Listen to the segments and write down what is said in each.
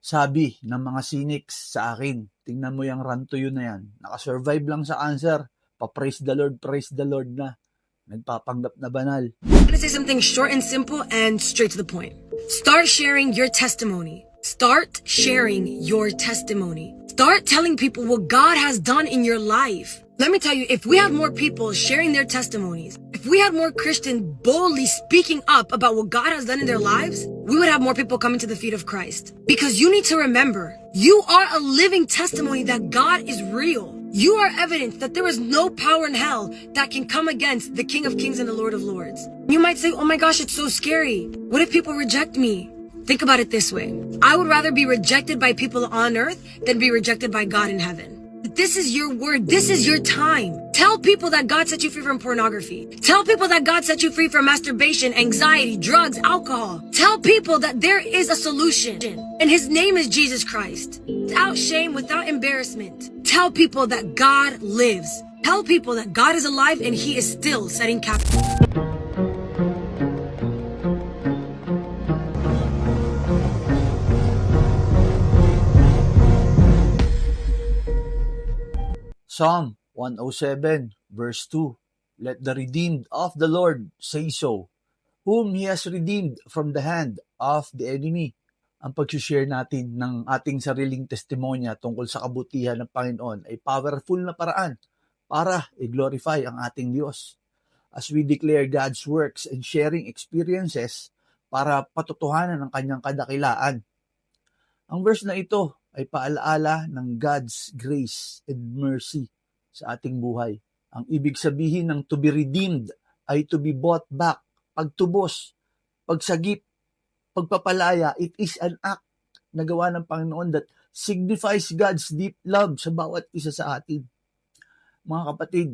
Sabi ng mga cynics sa akin, tingnan mo yung run to you na yan. Nakasurvive lang sa cancer. Pa-praise the Lord, praise the Lord na. Nagpapanggap na banal. I'm to say something short and simple and straight to the point. Start sharing your testimony. Start sharing your testimony. Start telling people what God has done in your life. Let me tell you, if we had more people sharing their testimonies, if we had more Christians boldly speaking up about what God has done in their lives, we would have more people coming to the feet of Christ. Because you need to remember, you are a living testimony that God is real. You are evidence that there is no power in hell that can come against the King of Kings and the Lord of Lords. You might say, oh my gosh, it's so scary. What if people reject me? Think about it this way. I would rather be rejected by people on earth than be rejected by God in heaven. This is your word. This is your time. Tell people that God set you free from pornography. Tell people that God set you free from masturbation, anxiety, drugs, alcohol. Tell people that there is a solution and his name is Jesus Christ. Without shame, without embarrassment. Tell people that God lives. Tell people that God is alive and he is still setting captives. Psalm 107 verse 2. Let the redeemed of the Lord say so, whom He has redeemed from the hand of the enemy. Ang pag-share natin ng ating sariling testimonya tungkol sa kabutihan ng Panginoon ay powerful na paraan para i-glorify ang ating Diyos. As we declare God's works and sharing experiences para patutuhanan ang kanyang kadakilaan. Ang verse na ito ay paalaala ng God's grace and mercy sa ating buhay. Ang ibig sabihin ng to be redeemed ay to be bought back, pagtubos, pagsagip, pagpapalaya. It is an act na gawa ng Panginoon that signifies God's deep love sa bawat isa sa atin. Mga kapatid,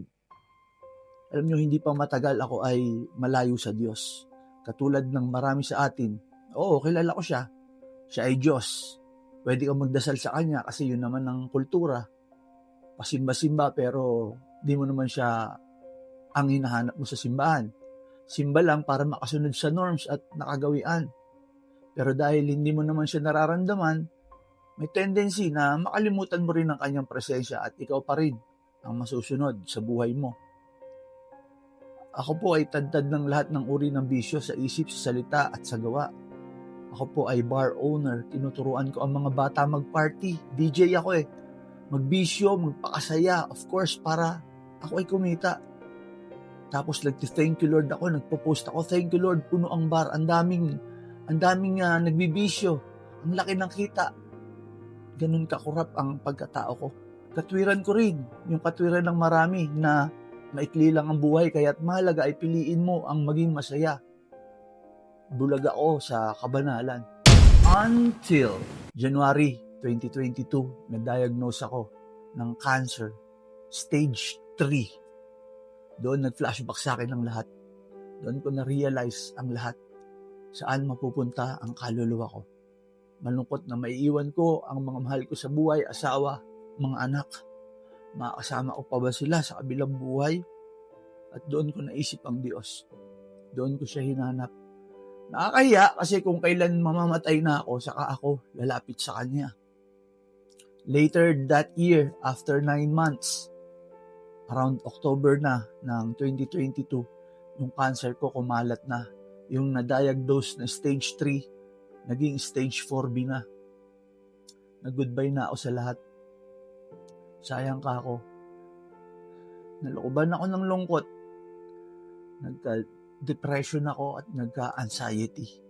alam nyo, hindi pa matagal ako ay malayo sa Diyos. Katulad ng marami sa atin, oo, kilala ko siya. Siya ay Diyos pwede kang magdasal sa kanya kasi yun naman ang kultura. Pasimba-simba pero di mo naman siya ang hinahanap mo sa simbahan. Simba lang para makasunod sa norms at nakagawian. Pero dahil hindi mo naman siya nararamdaman, may tendency na makalimutan mo rin ang kanyang presensya at ikaw pa rin ang masusunod sa buhay mo. Ako po ay tadtad ng lahat ng uri ng bisyo sa isip, sa salita at sa gawa ako po ay bar owner. Tinuturuan ko ang mga bata mag-party. DJ ako eh. Magbisyo, magpakasaya. Of course, para ako ay kumita. Tapos nag-thank you Lord ako. Nagpo-post ako. Thank you Lord. Puno ang bar. Ang daming, ang daming uh, nagbibisyo. Ang laki ng kita. Ganun kakurap ang pagkatao ko. Katwiran ko rin. Yung katwiran ng marami na maikli lang ang buhay. Kaya't mahalaga ay piliin mo ang maging masaya bulag ako sa kabanalan. Until January 2022, na-diagnose ako ng cancer, stage 3. Doon nag-flashback sa akin ang lahat. Doon ko na-realize ang lahat. Saan mapupunta ang kaluluwa ko. Malungkot na maiiwan ko ang mga mahal ko sa buhay, asawa, mga anak. Makakasama ko pa ba sila sa kabilang buhay? At doon ko naisip ang Diyos. Doon ko siya hinanap Nakakahiya kasi kung kailan mamamatay na ako, saka ako lalapit sa kanya. Later that year, after 9 months, around October na ng 2022, yung cancer ko kumalat na. Yung na-diagnose na stage 3, naging stage 4B na. Nag-goodbye na ako sa lahat. Sayang ka ako. Nalukuban ako ng lungkot. Nagka depression ako at nagka-anxiety.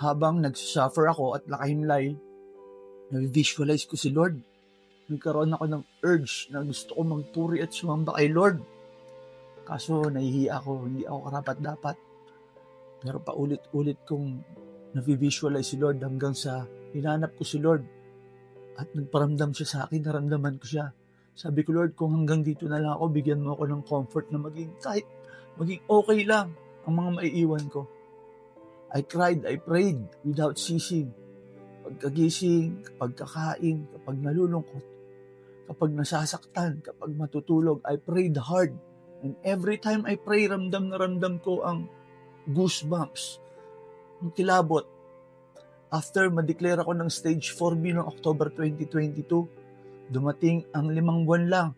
Habang nagsuffer ako at nakahimlay, na-visualize ko si Lord. Nagkaroon ako ng urge na gusto ko magpuri at sumamba kay Lord. Kaso nahihiya ako, hindi ako karapat dapat. Pero paulit-ulit kong na-visualize si Lord hanggang sa hinanap ko si Lord. At nagparamdam siya sa akin, naramdaman ko siya. Sabi ko, Lord, kung hanggang dito na lang ako, bigyan mo ako ng comfort na maging kahit maging okay lang ang mga maiiwan ko. I cried, I prayed without ceasing. Pagkagising, kapag kakain, kapag nalulungkot, kapag nasasaktan, kapag matutulog, I prayed hard. And every time I pray, ramdam na ramdam ko ang goosebumps, ang kilabot. After madeklara ko ng stage 4B noong October 2022, dumating ang limang buwan lang.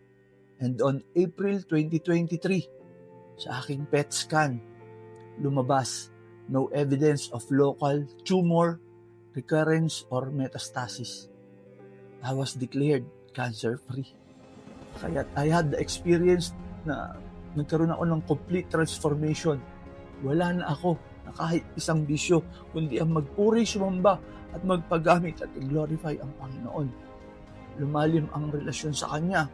And on April 2023, sa aking PET scan, lumabas no evidence of local tumor, recurrence, or metastasis. I was declared cancer-free. Kaya I had the experience na nagkaroon ako ng complete transformation. Wala na ako na kahit isang bisyo, kundi ang magpuri, sumamba, at magpagamit at i-glorify ang Panginoon. Lumalim ang relasyon sa Kanya.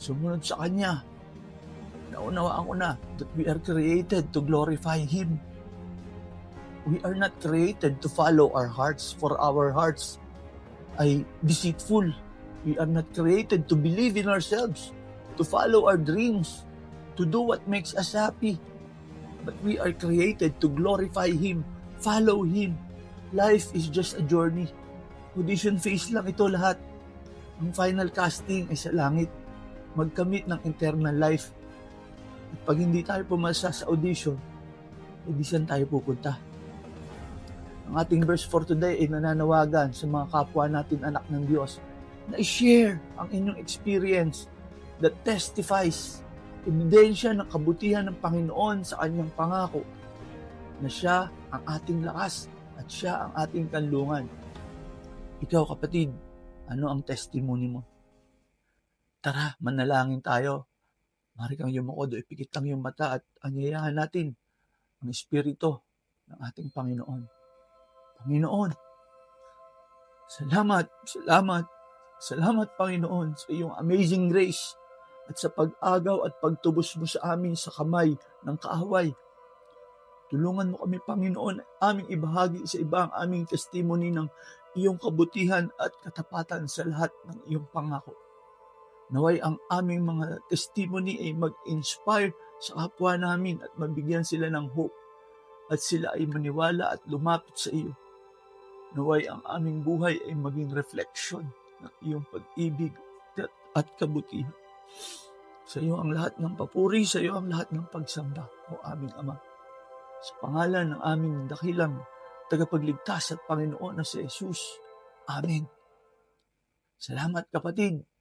Sumunod sa Kanya. Naunawaan ko na that we are created to glorify Him. We are not created to follow our hearts, for our hearts ay deceitful. We are not created to believe in ourselves, to follow our dreams, to do what makes us happy. But we are created to glorify Him, follow Him. Life is just a journey. Audition phase lang ito lahat. Ang final casting ay sa langit. Magkamit ng internal life. Pag hindi tayo pumasa sa audition, edi saan tayo pupunta? Ang ating verse for today ay nananawagan sa mga kapwa natin anak ng Diyos na i-share ang inyong experience that testifies ebidensya ng kabutihan ng Panginoon sa kanyang pangako na siya ang ating lakas at siya ang ating kanlungan. Ikaw kapatid, ano ang testimony mo? Tara, manalangin tayo. Mari kang yumuko do, ipikit lang yung mata at anyayahan natin ang Espiritu ng ating Panginoon. Panginoon, salamat, salamat, salamat Panginoon sa iyong amazing grace at sa pag-agaw at pagtubos mo sa amin sa kamay ng kaaway. Tulungan mo kami, Panginoon, aming ibahagi sa iba ang aming testimony ng iyong kabutihan at katapatan sa lahat ng iyong pangako. Naway ang aming mga testimony ay mag-inspire sa kapwa namin at mabigyan sila ng hope at sila ay maniwala at lumapit sa iyo. Naway ang aming buhay ay maging reflection ng iyong pag-ibig at, kabutihan. Sa iyo ang lahat ng papuri, sa iyo ang lahat ng pagsamba, o aming Ama. Sa pangalan ng aming dakilang tagapagligtas at Panginoon na si Jesus. Amen. Salamat kapatid.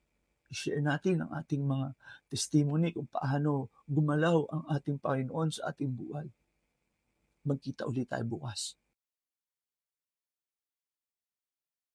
I-share natin ang ating mga testimony kung paano gumalaw ang ating Panginoon sa ating buhay. Magkita ulit tayo bukas.